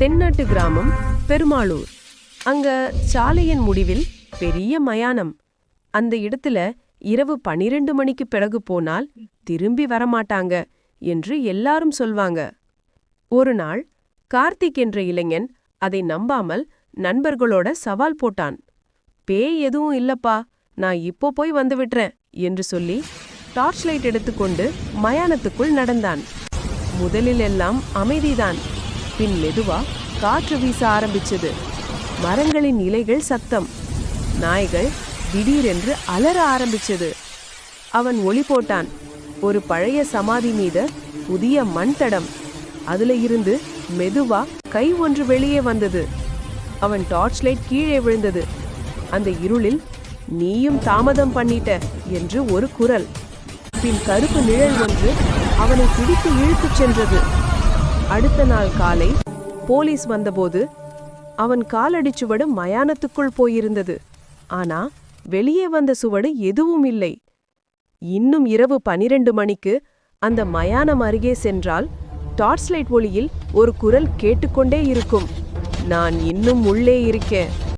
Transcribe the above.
தென்னாட்டு கிராமம் பெருமாளூர். அங்க சாலையின் முடிவில் பெரிய மயானம். அந்த இடத்துல இரவு பனிரெண்டு மணிக்கு பிறகு போனால் திரும்பி வரமாட்டாங்க என்று எல்லாரும் சொல்வாங்க. ஒரு நாள் கார்த்திக் என்ற இளைஞன் அதை நம்பாமல் நண்பர்களோட சவால் போட்டான். பேய் எதுவும் இல்லப்பா நான் இப்போ போய் வந்து விடுறேன் என்று சொல்லி டார்ச் லைட் எடுத்துக்கொண்டு மயானத்துக்குள் நடந்தான். முதலில் எல்லாம் அமைதிதான். பின் மெதுவா காற்று வீச ஆரம்பிச்சது. மரங்களின் இலைகள் சத்தம். நாய்கள் திடீரென்று அலற ஆரம்பிச்சது. அவன் ஒளி போட்டான். ஒரு பழைய சமாதி மீத புதிய மண் தடம். அதுல இருந்து மெதுவா கை ஒன்று வெளியே வந்தது. அவன் டார்ச் லைட் கீழே விழுந்தது. அந்த இருளில் நீயும் தாமதம் பண்ணிட்ட என்று ஒரு குரல். பின் கருப்பு நிழல் ஒன்று அவனை பிடித்து இழுத்துச் சென்றது. அடுத்த நாள் காலை போலீஸ் வந்தபோது அவன் காலடி சுவடு மயானத்துக்குள் போயிருந்தது. ஆனா வெளியே வந்த சுவடு எதுவும் இல்லை. இன்னும் இரவு பனிரெண்டு மணிக்கு அந்த மயானம் அருகே சென்றால் டார்ச் லைட் ஒளியில் ஒரு குரல் கேட்டுக்கொண்டே இருக்கும். நான் இன்னும் உள்ளே இருக்கேன்.